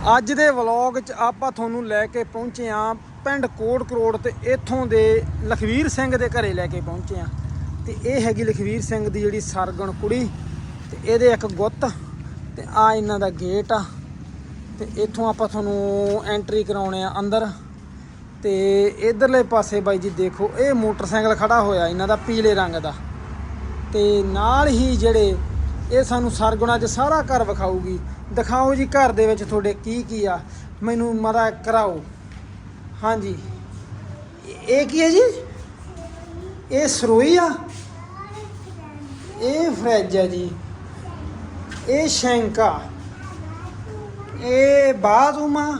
ਅੱਜ ਦੇ ਵਲੌਗ 'ਚ ਆਪਾਂ ਤੁਹਾਨੂੰ ਲੈ ਕੇ ਪਹੁੰਚੇ ਆਂ ਪਿੰਡ ਕੋਟ ਕਰੋੜ ਤੇ ਇੱਥੋਂ ਦੇ ਲਖਵੀਰ ਸਿੰਘ ਦੇ ਘਰੇ ਲੈ ਕੇ ਪਹੁੰਚੇ ਆਂ ਤੇ ਇਹ ਹੈਗੀ ਲਖਵੀਰ ਸਿੰਘ ਦੀ ਜਿਹੜੀ ਸਰਗਣ ਕੁੜੀ ਤੇ ਇਹਦੇ ਇੱਕ ਗੁੱਤ ਤੇ ਆ ਇਹਨਾਂ ਦਾ ਗੇਟ ਆ। ਤੇ ਇੱਥੋਂ ਆਪਾਂ ਤੁਹਾਨੂੰ ਐਂਟਰੀ ਕਰਾਉਣੇ ਆ ਅੰਦਰ। ਤੇ ਇਧਰਲੇ ਪਾਸੇ ਬਾਈ ਜੀ ਦੇਖੋ, ਇਹ ਮੋਟਰਸਾਈਕਲ ਖੜਾ ਹੋਇਆ ਇਹਨਾਂ ਦਾ ਪੀਲੇ ਰੰਗ ਦਾ। ਤੇ ਨਾਲ ਹੀ ਜਿਹੜੇ ਇਹ ਸਾਨੂੰ ਸਰਗੁਣਾ 'ਚ ਸਾਰਾ ਘਰ ਵਿਖਾਊਗੀ। ਦਿਖਾਓ ਜੀ ਘਰ ਦੇ ਵਿੱਚ ਤੁਹਾਡੇ ਕੀ ਕੀ ਆ। ਮੈਨੂੰ ਮਰਾ ਕਰਾਓ। ਹਾਂਜੀ। ਇਹ- ਕੀ ਹੈ ਜੀ? ਇਹ ਸਰੋਈ ਆ? ਇਹ ਫਰਿੱਜ ਹੈ ਜੀ। ਇਹ ਸ਼ੈਂਕਾ ਇਹ ਬਾਥਰੂਮ ਆ।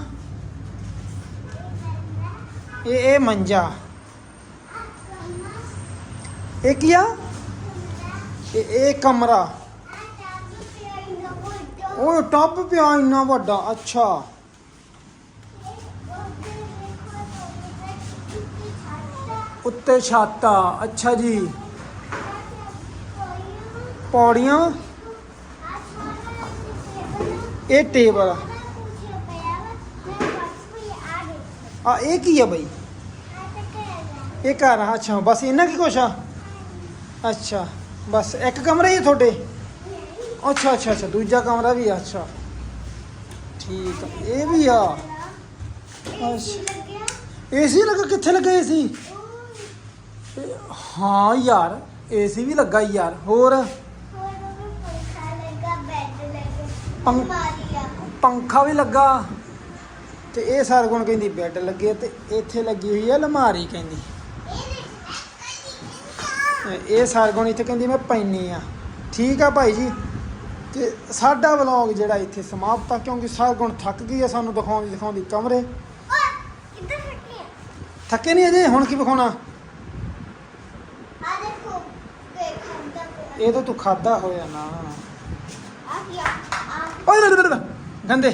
ਇਹ ਇਹ ਮੰਜਾ। ਇਹ ਕੀ ਆ? ਇਹ ਇਹ ਕਮਰਾ। ਉਹ ਟੱਬ ਪਿਆ ਇੰਨਾ ਵੱਡਾ ਅੱਛਾ ਉੱਤੇ ਛੱਤ ਆ ਅੱਛਾ ਜੀ ਪੌੜੀਆਂ ਇਹ ਟੇਬਲ ਆ ਆ ਇਹ ਕੀ ਆ ਬਈ ਇਹ ਘਰ ਆ ਅੱਛਾ ਬਸ ਇੰਨਾ ਕੀ ਕੁਛ ਆ ਅੱਛਾ ਬਸ ਇੱਕ ਕਮਰਾ ਹੀ ਆ ਤੁਹਾਡੇ ਅੱਛਾ ਅੱਛਾ ਅੱਛਾ, ਦੂਜਾ ਕਮਰਾ ਵੀ ਆ, ਅੱਛਾ। ਠੀਕ ਆ, ਇਹ ਵੀ ਆ। ਅੱਛਾ। ਏਸੀ ਲੱਗਾ, ਕਿੱਥੇ ਲੱਗਾ ਏਸੀ? ਹਾਂ ਯਾਰ, ਏਸੀ ਵੀ ਲੱਗਾ ਈ ਯਾਰ, ਹੋਰ? ਪੰਖ- ਪੰਖਾ ਵੀ ਲੱਗਾ। ਤੇ ਇਹ ਸਾਰੇ ਕੋਲ ਕਹਿੰਦੀ ਬੈੱਡ ਲੱਗੇ ਤੇ ਇੱਥੇ ਲੱਗੀ ਹੋਈ ਆ ਅਲਮਾਰੀ ਕਹਿੰਦੀ। ਇਹ ਸਾਰੇ ਕੋਲ ਇੱਥੇ ਕਹਿੰਦੀ ਮੈਂ ਪੈਣੀ ਆ। ਠੀਕ ਆ ਭਾਈ ਜੀ। ਤੇ ਸਾਡਾ ਵਲੌਗ ਜਿਹੜਾ ਇੱਥੇ ਸਮਾਪਤ ਆ ਕਿਉਂਕਿ ਸਰਗੁਣ ਥੱਕ ਗਈ ਆ ਸਾਨੂੰ ਦਿਖਾਉਂਦੀ ਦਿਖਾਉਂਦੀ ਕਮਰੇ। ਥੱਕੇ ਨਹੀਂ ਅਜੇ? ਹੁਣ ਕੀ ਵਿਖਾਉਣਾ? ਇਹ ਤਾਂ ਤੂੰ ਖਾਦਾ ਹੋਇਆ ਨਾ। ਓਏ ਗੰਦੇ।